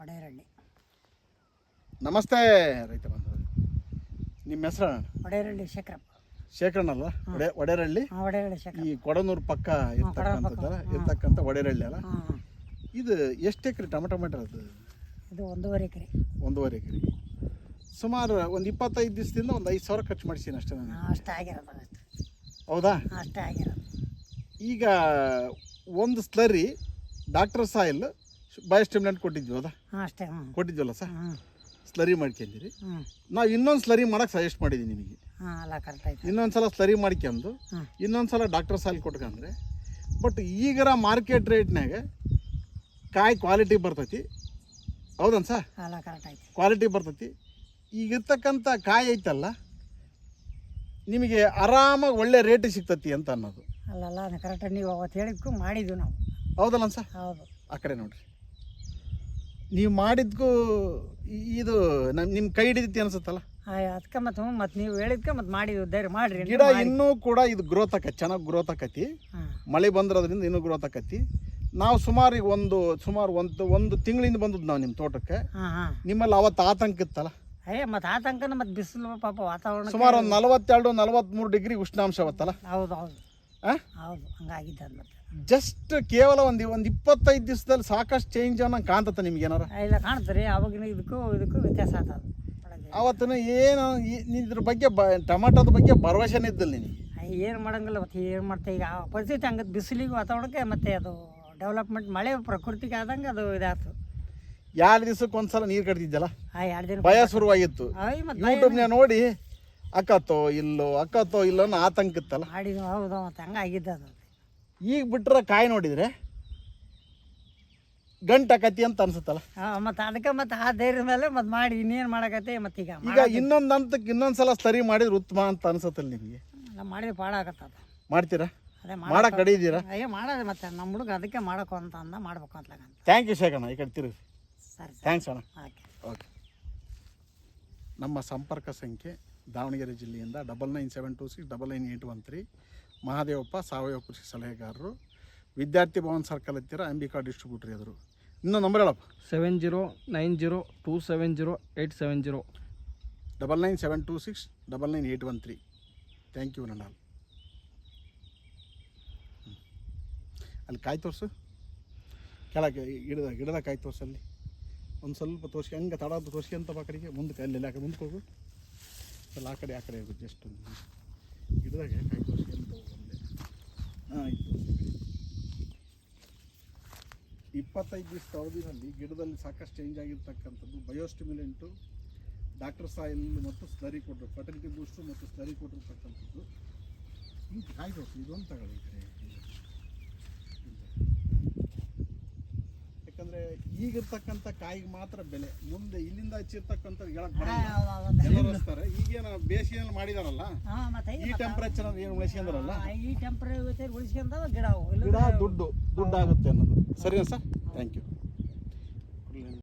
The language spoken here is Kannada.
ಒಡೆಯರಳ್ಳಿ ನಮಸ್ತೆ ರೈತ ಬಂಧುಗಳೇ. ನಿಮ್ಮ ಹೆಸರು ಒಡೆಯರಳ್ಳಿ ಶೇಖರಪ್ಪ. ಶೇಖರಣ್ಣಲ್ಲ ಒಡೆ ಒಡೆರಳ್ಳಿ? ಹಾಂ ಒಡೆಯರಳ್ಳಿ ಶೇಖರ ಈ ಕೊಡನೂರು ಪಕ್ಕ ಇರ್ತಕ್ಕಂಥದ್ದಲ್ಲ ಇರ್ತಕ್ಕಂಥ ಒಡೆರಳ್ಳಿ ಅಲ್ಲ? ಹಾಂ ಇದು ಎಷ್ಟು ಎಕರೆ ಟೊಮೆಟೊ ಮೀಟರ್ ಅದು? ಇದು ಒಂದೂವರೆ ಎಕರೆ. ಒಂದೂವರೆ ಎಕರೆ. ಸುಮಾರು ಒಂದು ಇಪ್ಪತ್ತೈದು ದಿವಸದಿಂದ ಒಂದು ಐದು ಸಾವಿರ ಖರ್ಚು ಮಾಡಿಸೀನಿ ಅಷ್ಟೇ ನಾನು. ಅಷ್ಟೇ ಆಗಿರೋದು ಅಷ್ಟೇ ಹೌದಾ? ಅಷ್ಟೇ ಆಗಿರೋದು ಈಗ ಒಂದು ಸ್ಲರಿ ಡಾಕ್ಟರ್ ಸಾಯಿಲ್ ಬಯೋಸ್ಟಿಮ್ಲೆಂಟ್ ಕೊಟ್ಟಿದ್ವಿ ಹೌದಾ ಹಾಂ ಅಷ್ಟೇ ಹ್ಞೂ ಕೊಟ್ಟಿದ್ವಲ್ಲ ಸರ್? ಹ್ಞೂ ಸ್ಲರಿ ಮಾಡ್ಕೊಂಡಿರಿ ಹ್ಞೂ ನಾವು ಇನ್ನೊಂದು ಸ್ಲರಿ ಮಾಡಕ್ಕೆ ಸಜೆಸ್ಟ್ ಮಾಡಿದ್ದೀನಿ ನಿಮಗೆ. ಹಾಂ ಎಲ್ಲ ಕರೆಕ್ಟ್ ಆಯ್ತು. ಇನ್ನೊಂದು ಸಲ ಸ್ಲರಿ ಮಾಡ್ಕೊಂಡು ಹ್ಮ್. ಇನ್ನೊಂದು ಸಲ ಡಾಕ್ಟರ್ ಸಾಲ್ ಕೊಟ್ಕೊಂಡ್ರೆ ಬಟ್ ಈಗರ ಮಾರ್ಕೆಟ್ ರೇಟ್ನಾಗ ಕಾಯಿ ಕ್ವಾಲಿಟಿ ಬರ್ತೈತಿ. ಹೌದನ್ ಸರ್? ಎಲ್ಲ ಕರೆಕ್ಟ್ ಆಯ್ತು. ಕ್ವಾಲಿಟಿ ಬರ್ತೈತಿ. ಈಗ ಇರ್ತಕ್ಕಂಥ ಕಾಯಿ ಐತಲ್ಲ ನಿಮಗೆ ಆರಾಮಾಗಿ ಒಳ್ಳೆ ರೇಟ್ ಸಿಗ್ತತಿ ಅಂತ ಅನ್ನೋದು. ಅಲ್ಲಲ್ಲ ಕರೆಕ್ಟಾಗಿ ನೀವು ಅವತ್ತು ಹೇಳಿದ್ಕು ಮಾಡಿದ್ವಿ ನಾವು. ಹೌದಲ್ಲ ಸರ್? ಹೌದು. ಆ ಕಡೆ ನೋಡ್ರಿ. ನೀವು ಮಾಡಿದ್ಕೂ ಇದು ನಿಮ್ ನಿಮ್ಮ ಕೈ ಹಿಡಿದಿತ್ತು ಅನ್ಸುತ್ತಲ್ಲ? ಅದಕ್ಕೆ ಮತ್ತೆ ಹ್ಞೂ ಮತ್ತು ನೀವು ಹೇಳಿದ್ಕೆ ಮತ್ತೆ ಮಾಡಿ ಧೈರ್ಯ ಮಾಡಿರಿ. ಗಿಡ ಇನ್ನೂ ಕೂಡ ಇದು ಗ್ರೋತ್ ಆಕತಿ ಚೆನ್ನಾಗಿ ಗ್ರೋತ್ ಆಕತಿ. ಮಳೆ ಬಂದಿರೋದ್ರಿಂದ ಇನ್ನೂ ಗ್ರೋತ್ ಆಕತಿ. ನಾವು ಸುಮಾರು ಈಗ ಒಂದು ಸುಮಾರು ಒಂದು ಒಂದು ತಿಂಗಳಿಂದ ಬಂದದ್ದು ನಾವು ನಿಮ್ಮ ತೋಟಕ್ಕೆ. ಹಾಂ ಹಾಂ. ನಿಮ್ಮಲ್ಲಿ ಅವತ್ತು ಆತಂಕ ಇತ್ತಲ್ಲ? ಅಯ್ಯ ಮತ್ತೆ ಆತಂಕನ ಮತ್ತೆ ಬಿಸಿಲು ಪಾಪ ವಾತಾವರಣ ಸುಮಾರು ಒಂದು ನಲವತ್ತೆರಡು ನಲವತ್ತ್ಮೂರು ಡಿಗ್ರಿ ಉಷ್ಣಾಂಶ ಅವತ್ತಲ್ಲ? ಹೌದು ಹೌದು? ಹೌದು ಹಂಗಾಗಿದ್ದು ಮತ್ತೆ. ಜಸ್ಟ್ ಕೇವಲ ಒಂದು ಒಂದು ಇಪ್ಪತ್ತೈದು ದಿವಸದಲ್ಲಿ ಸಾಕಷ್ಟು ಚೇಂಜ್ ಅನ್ನೋ ಕಾಣ್ತತೆ ನಿಮ್ಗೆ ಏನಾರ? ಇಲ್ಲ ಕಾಣ್ತಾರೆ ಅವಾಗಿನ ಇದಕ್ಕೂ ಇದಕ್ಕೂ ವ್ಯತ್ಯಾಸ ಆತದ ಅವತ್ತಿನ ಏನು ಇದ್ರ ಬಗ್ಗೆ ಬ ಟೊಮೆಟೊದ ಬಗ್ಗೆ ಭರವಸೆನೇ ಇದ್ದಿಲ್ಲ ನೀನು ಏನು ಮಾಡಂಗಿಲ್ಲ ಮತ್ತೆ ಏನು ಮಾಡ್ತಾ? ಈಗ ಆ ಪರಿಸ್ಥಿತಿ ಹಂಗ ಬಿಸಿಲಿಗೆ ವಾತಾವರಣಕ್ಕೆ ಮತ್ತೆ ಅದು ಡೆವಲಪ್ಮೆಂಟ್ ಮಳೆ ಪ್ರಕೃತಿಗೆ ಆದಂಗೆ ಅದು ಇದಾಯ್ತು ಎರಡು ದಿವ್ಸಕ್ಕೆ ಒಂದ್ಸಲ ನೀರು ಕಟ್ತಿದ್ದಲ್ಲ ಎರಡು ದಿನ ಭಯ ಶುರುವಾಗಿತ್ತು. ಯೂಟ್ಯೂಬ್ನ ನೋಡಿ ಅಕ್ಕತ್ತೋ ಇಲ್ಲೋ ಅಕ್ಕತ್ತೋ ಇಲ್ಲೋ ಅನ್ನೋ ಆತಂಕ ಇತ್ತಲ್ಲ? ಮಾಡಿದ್ವಿ ಹೌದು ಮತ್ತೆ ಹಂಗೆ ಆಗಿದ್ದು ಅದು. ಈಗ ಬಿಟ್ರೆ ಕಾಯಿ ನೋಡಿದ್ರೆ ಗಂಟಕತಿ ಅಂತ ಅನ್ಸುತ್ತಲ್ಲ? ಮತ್ತು ಅದಕ್ಕೆ ಮತ್ತೆ ಆ ಧೈರ್ಯದ ಮೇಲೆ ಮತ್ತೆ ಮಾಡಿ ಇನ್ನೇನು ಮಾಡಕತ್ತೆ ಮತ್ತೆ ಈಗ ಈಗ ಇನ್ನೊಂದು ಹಂತಕ್ಕೆ ಇನ್ನೊಂದ್ಸಲ ಸರಿ ಮಾಡಿದ್ರೆ ಉತ್ತಮ ಅಂತ ಅನ್ಸುತ್ತಲ್ಲ ನಿಮಗೆ? ನಾವು ಮಾಡಿದ್ರೆ ಪಾಡ ಆಗತ್ತದ ಮಾಡ್ತೀರಾ? ಅದೇ ಮಾಡಕ್ ಕಡಿದೀರಾ ಅಯ್ಯೋ ಮಾಡೋದು ಮತ್ತೆ ನಮ್ಮ ಹುಡುಗ ಅದಕ್ಕೆ ಮಾಡಬೇಕು ಅಂತ ಅಂದ ಮಾಡ್ಬೇಕು ಅಂತ ಥ್ಯಾಂಕ್ ಯು ಶೇಖಣ್ಣ ಈ ಕಡೆ ತಿರುಗಿ. ಸರಿ ಸರಿ. ಥ್ಯಾಂಕ್ಸ್ ಅಣ್ಣ. ಓಕೆ ಓಕೆ ನಮ್ಮ ಸಂಪರ್ಕ ಸಂಖ್ಯೆ ದಾವಣಗೆರೆ ಜಿಲ್ಲೆಯಿಂದ double nine seven two six double nine eight one three Mahadevappa ಸಾವಯವ ಕೃಷಿ ಸಲಹೆಗಾರರು ವಿದ್ಯಾರ್ಥಿ ಭವನ್ ಸರ್ಕಲ್ ಹತ್ತಿರ ಅಂಬಿಕಾ ಡಿಸ್ಟ್ರಿಬ್ಯೂಟ್ರಿ ಎದುರು. ಇನ್ನೊಂದು ನಂಬರ್ ಹೇಳಪ್ಪ. Seven zero nine zero two seven zero eight seven zero double nine seven two six double nine eight one three thank you ನನ್ನ ಅಲ್ಲಿ ಕಾಯಿ ತೋರಿಸು. ಕೆಳಗೆ ಗಿಡದ ಗಿಡದ ಕಾಯಿ ತೋರಿಸಲ್ಲಿ ಒಂದು ಸ್ವಲ್ಪ ತೋರಿಸಿ ಹಂಗೆ ತಡ ತೋರಿಸಿ ಅಂತ ಬಾಕಡಿಗೆ ಮುಂದಕ್ಕೆ ಅಲ್ಲಿ ಹಾಕಿ ಮುಂದಕ್ಕೆ ಹೋಗು ಅಲ್ಲ ಆ ಕಡೆ ಆ ಕಡೆ ಇರ್ಬೋದು ಜಸ್ಟ್ ಒಂದು ಗಿಡದಾಗ ಕಾಯಿ ಹೋಗು ಒಂದೇ ಹಾಂ, ಆಯ್ತು. ಇಪ್ಪತ್ತೈದು ದಿವಸದ ಅವಧಿನಲ್ಲಿ ಗಿಡದಲ್ಲಿ ಸಾಕಷ್ಟು ಚೇಂಜ್ ಆಗಿರ್ತಕ್ಕಂಥದ್ದು ಬಯೋಸ್ಟಿಮ್ಯುಲೆಂಟು ಡಾಕ್ಟರ್ ಸಾಯಿಲ್ ಮತ್ತು ಸ್ಲರಿ ಕೊಟ್ಟರು ಫರ್ಟಿಲಿಟಿ ಬೂಸ್ಟು ಮತ್ತು ಸ್ಲರಿ ಕೊಟ್ಟಿರ್ತಕ್ಕಂಥದ್ದು. ಈ ಕಾಯಿ ತೋರಿಸಿ, ಇದೊಂದು ತಗೊಳ್ಳಿ ಕಡೆ. ಈಗಿರ್ತಕ್ಕಂಥ ಕಾಯಿಗೆ ಮಾತ್ರ ಬೆಲೆ. ಮುಂದೆ ಇಲ್ಲಿಂದ ಹಚ್ಚಿರ್ತಕ್ಕಂಥ ಹೇಳಕ್ ಬರಲ್ಲ. ಎಲ್ಲರೂ ಹಚ್ತಾರೆ. ಈಗೇನು ಬೇಸಿಗೆನಲ್ಲಿ ಮಾಡಿದಾರಲ್ಲ? ಈ ಟೆಂಪರೇಚರ್ ಏನು ಉಳಿಸ್ಕೊಂಡ್ರಲ್ಲ? ಈ ಟೆಂಪರೇಚರ್ ಉಳಿಸ್ಕೊಂಡ ಗಿಡ ಗಿಡ ದುಡ್ಡು ದುಡ್ಡು ಆಗುತ್ತೆ ಅನ್ನೋದು. ಸರಿನಾ ಸರ್? Thank you